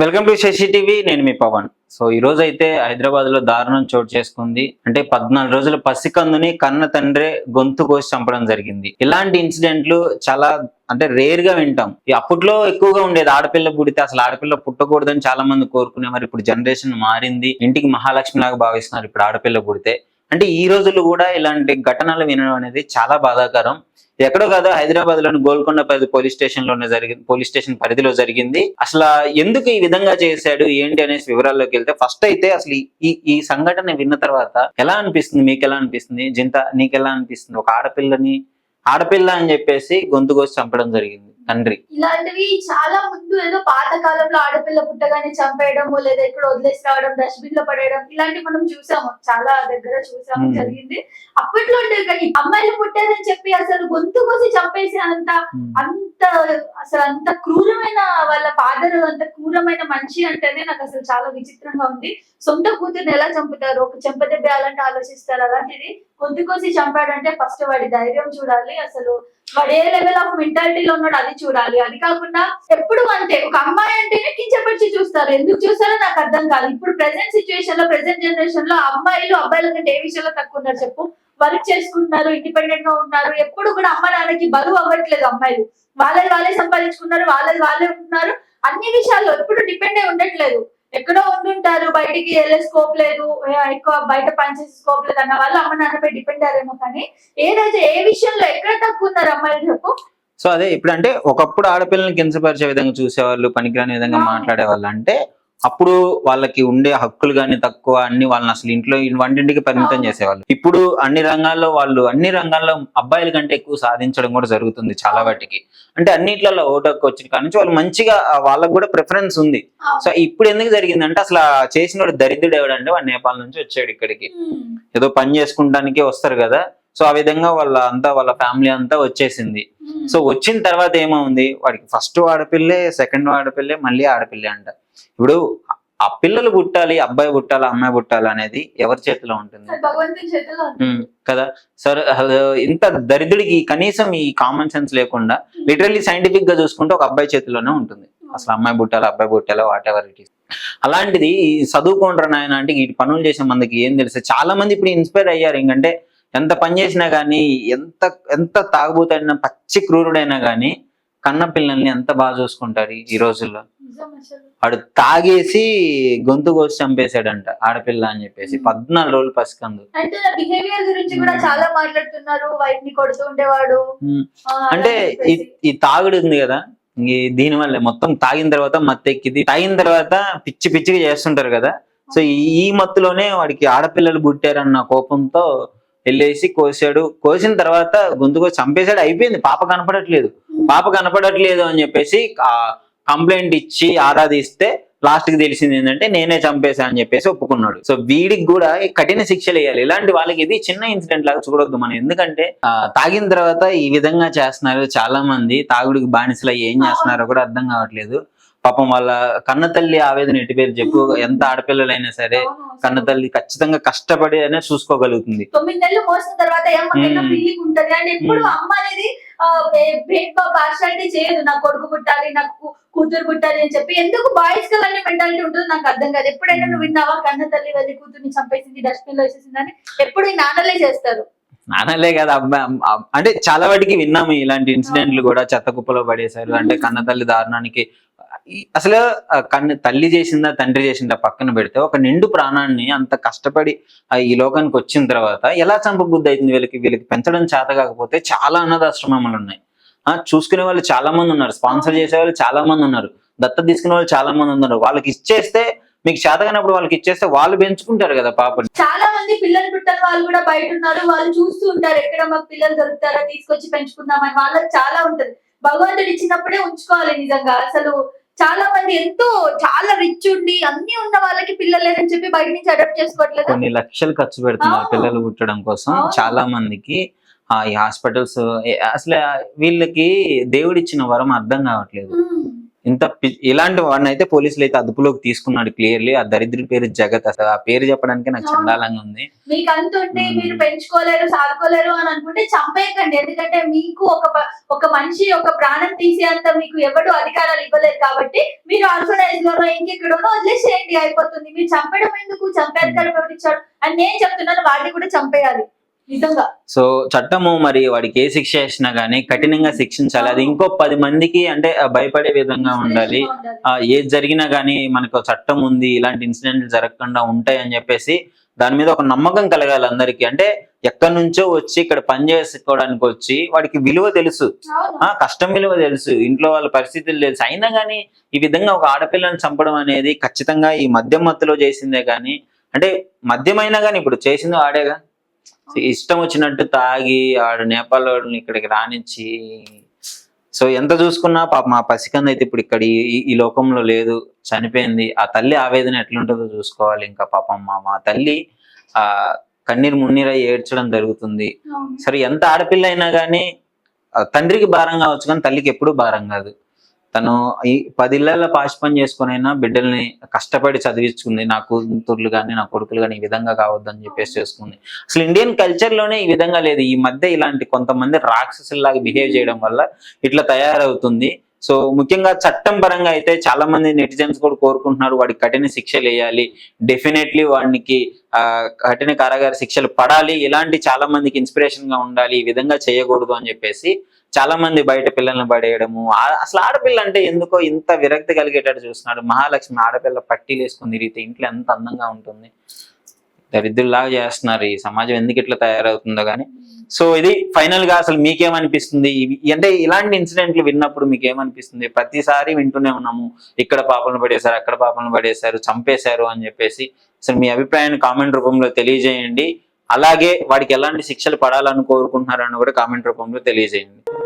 Welcome to Shashi TV నేను మీ Pawan. So ఈ రోజు అయితే హైదరాబాద్లో దారుణం చోటు చేసుకుంది. అంటే పద్నాలుగు రోజుల పసికందుని కన్న తండ్రే గొంతు కోసి చంపడం జరిగింది. ఇలాంటి ఇన్సిడెంట్లు చాలా అంటే రేర్గా వింటాం అప్పట్లో ఎక్కువగా ఉండేది ఆడపిల్ల పుడితే అసలు ఆడపిల్ల పుట్టకూడదని చాలా మంది కోరుకునేవారు ఇప్పుడు జనరేషన్ మారింది. ఇంటికి మహాలక్ష్మి లాగా భావిస్తున్నారు ఇప్పుడు ఆడపిల్ల పుడితే అంటే ఈ రోజులు కూడా ఇలాంటి ఘటనలు వినడం అనేది చాలా బాధాకరం. ఎక్కడో కాదు హైదరాబాద్లోని గోల్కొండ పోలీస్ స్టేషన్లోనే జరిగింది పోలీస్ స్టేషన్ పరిధిలో జరిగింది. అసలు ఎందుకు ఈ విధంగా చేశాడు ఏంటి అనేసి వివరాల్లోకి వెళ్తే ఫస్ట్ అయితే అసలు ఈ- ఈ సంఘటన విన్న తర్వాత ఎలా అనిపిస్తుంది మీకు ఎలా అనిపిస్తుంది? జింత నీకెలా అనిపిస్తుంది? ఒక ఆడపిల్లని ఆడపిల్ల అని చెప్పేసి గొంతు కోసి చంపడం జరిగింది. తండ్రి. ఇలాంటివి చాలా ముందు ఏదో పాత కాలంలో ఆడపిల్ల పుట్టగానే చంపేయడము లేదా ఇక్కడ వదిలేసి రావడం డస్ట్బిన్లో పడేయడం ఇలాంటివి మనం చూసాము. చాలా దగ్గర చూసాము. జరిగింది. అప్పట్లో ఉండేది కానీ అమ్మాయిలు పుట్టారని చెప్పి అసలు గొంతు కోసి చంపేసి అంత అంత అసలు అంత క్రూరమైన వాళ్ళ ఫాదర్ అంత క్రూరమైన మనిషి అంటేనే నాకు అసలు చాలా విచిత్రంగా ఉంది. సొంత కూతుర్ని ఎలా చంపుతారు? ఒక చెంపదెబ్బ అలాంటి ఆలోచిస్తారు? అలాంటిది గొంతు కోసి చంపాడంటే ఫస్ట్ వాడి ధైర్యం చూడాలి. అసలు వాడు ఏ లెవెల్ ఆఫ్ మెంటాలిటీలో ఉన్నాడు అది చూడాలి. అది కాకుండా ఎప్పుడు అంతే ఒక అమ్మాయి అంటేనే కించపరిచి చూస్తారు. ఎందుకు చూస్తారో నాకు అర్థం కాదు. ఇప్పుడు ప్రెసెంట్ సిచ్యువేషన్లో ప్రెసెంట్ జనరేషన్లో అమ్మాయిలు అబ్బాయిల కంటే ఏ విషయంలో తక్కువ ఉన్నారు చెప్పు? వర్క్ చేసుకుంటున్నారు ఇండిపెండెంట్గా ఉన్నారు. ఎప్పుడు కూడా అమ్మ నాన్నకి బరువు అవ్వట్లేదు అమ్మాయిలు. వాళ్ళది వాళ్ళే సంపాదించుకున్నారు వాళ్ళది వాళ్ళే ఉంటున్నారు. అన్ని విషయాల్లో ఎప్పుడు డిపెండ్ అయి ఉండట్లేదు. ఎక్కడో ఉండుంటారు బయటికి వెళ్ళే స్కోప్ లేదు ఎక్కువ బయట పనిచేసే స్కోప్ లేదు అన్న వాళ్ళు అమ్మ నాన్నపై డిపెండ్ అయ్యారేమో కానీ ఏదైతే ఏ విషయంలో ఎక్కడ తక్కువ ఉన్నారు అమ్మాయిలు చెప్పు. సో అదే ఇప్పుడు అంటే ఒకప్పుడు ఆడపిల్లల్ని కించపరిచే విధంగా చూసేవాళ్ళు పనికిరాని విధంగా అవును. మాట్లాడేవాళ్ళు అంటే అప్పుడు వాళ్ళకి ఉండే హక్కులు కానీ తక్కువ అన్ని వాళ్ళని అసలు ఇంట్లో వంటింటికి పరిమితం. చేసేవాళ్ళు. ఇప్పుడు అన్ని రంగాల్లో వాళ్ళు అన్ని రంగాల్లో అబ్బాయిల కంటే ఎక్కువ సాధించడం కూడా జరుగుతుంది చాలా వాటికి. అంటే అన్నిట్లలో ఓటకు వచ్చిన కాడి నుంచి వాళ్ళు మంచిగా వాళ్ళకి కూడా ప్రిఫరెన్స్ ఉంది. సో ఇప్పుడు ఎందుకు జరిగిందంటే అసలు చేసిన వాడు దరిద్రుడు ఎవడంటే వాడు నేపాల్ నుంచి వచ్చాడు ఇక్కడికి. ఏదో పని చేసుకుంటానికే వస్తారు కదా. సో ఆ విధంగా వాళ్ళ అంతా వాళ్ళ ఫ్యామిలీ అంతా వచ్చేసింది. సో వచ్చిన తర్వాత ఏమవుంది? వాడికి ఫస్ట్ ఆడపిల్లే సెకండ్ ఆడపిల్లే మళ్ళీ ఆడపిల్లే అంట. ఇప్పుడు ఆ పిల్లలు పుట్టాలి అబ్బాయి పుట్టాలి అమ్మాయి పుట్టాలి అనేది ఎవరి చేతిలో ఉంటుంది? కదా? సరే ఇంత దరిద్రుడికి కనీసం ఈ కామన్ సెన్స్ లేకుండా లిటరల్లీ సైంటిఫిక్గా చూసుకుంటే ఒక అబ్బాయి చేతిలోనే ఉంటుంది. అసలు అమ్మాయి పుట్టాలి అబ్బాయి పుట్టాలి వాట్ ఎవర్ ఇట్ ఈస్ అలాంటిది ఈ చదువుకుంటారు నాయన అంటే ఈ పనులు చేసే మందికి ఏం తెలుసు? చాలా మంది ఇప్పుడు ఇన్స్పైర్ అయ్యారు. ఇంకంటే ఎంత పని చేసినా గానీ ఎంత ఎంత తాగుబోతైనా పచ్చి క్రూరుడైనా గానీ కన్న పిల్లల్ని ఎంత బాగా చూసుకుంటారు ఈ- రోజుల్లో. వాడు తాగేసి గొంతు కోసి చంపేశాడంట ఆడపిల్ల అని చెప్పేసి. పద్నాలుగు రోజులు పసికందు. అంటే ఈ తాగుడు ఉంది కదా? దీని వల్ల మొత్తం తాగిన తర్వాత మత్తెక్కిది. తాగిన తర్వాత పిచ్చి పిచ్చిగా చేస్తుంటారు కదా? సో ఈ ఈ మత్తులోనే వాడికి ఆడపిల్లలు పుట్టారన్న కోపంతో వెళ్ళేసి కోసాడు. కోసిన తర్వాత గొంతుకు చంపేశాడు. అయిపోయింది. పాప కనపడట్లేదు. పాప కనపడట్లేదు అని చెప్పేసి కంప్లైంట్ ఇచ్చి ఆరాధిస్తే లాస్ట్కి తెలిసింది ఏంటంటే నేనే చంపేశా అని చెప్పేసి ఒప్పుకున్నాడు. సో వీడికి కూడా కఠిన శిక్షలు వేయాలి. ఇలాంటి వాళ్ళకి ఇది చిన్న ఇన్సిడెంట్ లాగా చూడొద్దు మనం. ఎందుకంటే తాగిన తర్వాత ఈ విధంగా చేస్తున్నారు చాలా మంది తాగుడికి బానిసలు ఏం చేస్తున్నారో కూడా అర్థం కావట్లేదు. పాపం వాళ్ళ కన్న తల్లి ఆవేదన ఎటు పేరు చెప్పు ఎంత ఆడపిల్లలైనా సరే. కన్న తల్లి ఖచ్చితంగా కష్టపడి అనే చూసుకోగలుగుతుంది. తొమ్మిది నెలలు మోసిన తర్వాత ఉంటది? అండ్ ఎప్పుడు. అమ్మ అనేది బాబు పార్షాలిటీ చేయదు. నా కొడుకు పుట్టాలి నాకు కూతురు పుట్టాలి అని చెప్పి ఎందుకు బాయ్స్కి అలాంటి మెంటాలిటీ ఉంటుందో నాకు అర్థం కాదు. ఎప్పుడైనా. నువ్వు విన్నావా? కన్న తల్లి వెళ్ళి కూతుర్ని చంపేసింది డస్ట్బిన్లో వేసేసింది అని? ఎప్పుడు ఈ నాన్నలే చేస్తారు. నానలే కదా అబ్బాయి అంటే చాలా వాటికి విన్నాము. ఇలాంటి ఇన్సిడెంట్లు కూడా చెత్త కుప్పలో పడేశారు. అంటే కన్న తల్లి దారుణానికి అసలు కన్ను తల్లి చేసిందా తండ్రి చేసిందా పక్కన పెడితే ఒక నిండు ప్రాణాన్ని అంత కష్టపడి ఆ ఈ లోకానికి వచ్చిన తర్వాత ఎలా చంపబుద్ధి అవుతుంది వీళ్ళకి? వీళ్ళకి పెంచడం చేత కాకపోతే చాలా అన్నదాశ్రమములు ఉన్నాయి. చూసుకునే వాళ్ళు చాలా మంది ఉన్నారు. స్పాన్సర్ చేసే వాళ్ళు చాలా మంది ఉన్నారు. దత్త తీసుకునే వాళ్ళు చాలా మంది ఉన్నారు. వాళ్ళకి ఇచ్చేస్తే మీకు చేతగానప్పుడు వాళ్ళకి ఇచ్చేస్తే వాళ్ళు పెంచుకుంటారు కదా పాపని. చాలా మంది పిల్లలు పుట్టిన వాళ్ళు కూడా బయట ఉన్నారు. వాళ్ళు చూస్తూ ఉంటారు ఎక్కడ మాకు పిల్లలు దొరుకుతారా తీసుకొచ్చి పెంచుకుందామని. వాళ్ళకి చాలా ఉంటది. భగవంతుడు ఇచ్చినప్పుడే ఉంచుకోవాలి నిజంగా. అసలు చాలా మంది ఎంతో చాలా రిచ్ ఉండి అన్ని ఉన్న వాళ్ళకి పిల్లలు లేదని చెప్పి బయట నుంచి అడాప్ట్ చేసుకోవట్లేదు కొన్ని లక్షలు ఖర్చు పెడుతున్నారు. పిల్లలు పుట్టడం కోసం. చాలా మందికి ఆ ఈ హాస్పిటల్స్ అసలు వీళ్ళకి దేవుడిచ్చిన వరం అర్థం కావట్లేదు ఇంత ఇలాంటి వాడిని అయితే పోలీసులు అయితే అదుపులోకి తీసుకున్నాడు క్లియర్లీ ఆ దరిద్రుడి పేరు జగత్ అసలు. ఆ పేరు చెప్పడానికి నాకు. చండాలంగా ఉంది. మీకు అంత మ్మ్. మీరు పెంచుకోలేరు సాదుకోలేరు అని అనుకుంటే చంపేయకండి. ఎందుకంటే మీకు ఒక ఒక మనిషి ఒక ప్రాణం తీసేంత మీకు ఎవడు అధికారాలు ఇవ్వలేదు కాబట్టి మీరు ఆర్ఫనైజ్ బెంగళూరు ఇంకెక్కడోనో వదిలేసేయండి. అయిపోతుంది. మీరు చంపడం ఎందుకు? చంపారు కదా ఎవరిచ్చాడు? అని నేను చెప్తున్నాను. వాడిని కూడా చంపేయాలి. సో చట్టము మరి వాడికి ఏ శిక్ష వేసినా గానీ కఠినంగా శిక్షించాలి. అది ఇంకో పది మందికి అంటే భయపడే విధంగా ఉండాలి. ఏది జరిగినా గానీ మనకు చట్టం ఉంది ఇలాంటి ఇన్సిడెంట్లు జరగకుండా ఉంటాయి అని చెప్పేసి దాని మీద ఒక నమ్మకం కలగాలి అందరికీ. అంటే ఎక్కడి నుంచో వచ్చి ఇక్కడ పని చేసుకోవడానికి వచ్చి వాడికి విలువ తెలుసు. ఆ కష్టం విలువ తెలుసు. ఇంట్లో వాళ్ళ పరిస్థితులు తెలుసు. అయినా కానీ ఈ విధంగా ఒక ఆడపిల్లని చంపడం అనేది ఖచ్చితంగా ఈ మద్యం మత్తులో చేసిందే కానీ అంటే మద్యమైనా కానీ ఇప్పుడు చేసింది ఆడేగా ఇష్టం వచ్చినట్టు తాగి ఆడు నేపాల్ వాళ్ళని ఇక్కడికి రానిచ్చి సో ఎంత చూసుకున్నా పాప మా పసికంద అయితే ఇప్పుడు ఇక్కడ ఈ- లోకంలో లేదు చనిపోయింది. ఆ తల్లి ఆవేదన ఎట్లుంటుందో చూసుకోవాలి ఇంకా పాపం మా మా తల్లి ఆ కన్నీరు మున్నీరై ఏడ్చడం జరుగుతుంది. సరే ఎంత ఆడపిల్ల అయినా కానీ తండ్రికి భారం కావచ్చు కానీ తల్లికి ఎప్పుడూ భారం కాదు. తను ఈ పదిళ్ళ పాచి చేసుకునైనా బిడ్డల్ని కష్టపడి చదివించుకుంది. నా కూతుర్లు కానీ నా కొడుకులు కానీ ఈ విధంగా కావద్దని చెప్పేసి చేసుకుంది. అసలు ఇండియన్ కల్చర్లోనే ఈ విధంగా లేదు. ఈ మధ్య ఇలాంటి కొంతమంది రాక్షసుల్లాగా బిహేవ్ చేయడం వల్ల ఇట్లా తయారవుతుంది. సో ముఖ్యంగా చట్టం పరంగా అయితే చాలా మంది నెటిజన్స్ కూడా కోరుకుంటున్నారు వాడికి కఠిన శిక్షలు వేయాలి. డెఫినెట్లీ వాడికి ఆ, కఠిన కారాగార శిక్షలు పడాలి. ఇలాంటి చాలా మందికి ఇన్స్పిరేషన్గా ఉండాలి. ఈ విధంగా చేయకూడదు అని చెప్పేసి చాలా మంది బయట పిల్లల్ని పడేయడము. అసలు ఆడపిల్ల అంటే ఎందుకో ఇంత విరక్తి కలిగేటట్టు చూస్తున్నాడు. మహాలక్ష్మి ఆడపిల్ల పట్టీలు వేసుకుని తిరిగితే ఇంట్లో ఎంత అందంగా ఉంటుంది. దరిద్రులాగా చేస్తున్నారు ఈ సమాజం. ఎందుకు ఇట్లా తయారవుతుందో కానీ. సో ఇది ఫైనల్గా అసలు మీకేమనిపిస్తుంది? అంటే ఇలాంటి ఇన్సిడెంట్లు విన్నప్పుడు మీకు ఏమనిపిస్తుంది ప్రతిసారి వింటూనే ఉన్నాము. ఇక్కడ పాపలను పడేశారు అక్కడ పాపలను పడేశారు చంపేశారు అని చెప్పేసి. అసలు మీ అభిప్రాయాన్ని కామెంట్ రూపంలో తెలియజేయండి. అలాగే వాడికి ఎలాంటి శిక్షలు పడాలని కోరుకుంటున్నారని కూడా కామెంట్ రూపంలో తెలియజేయండి.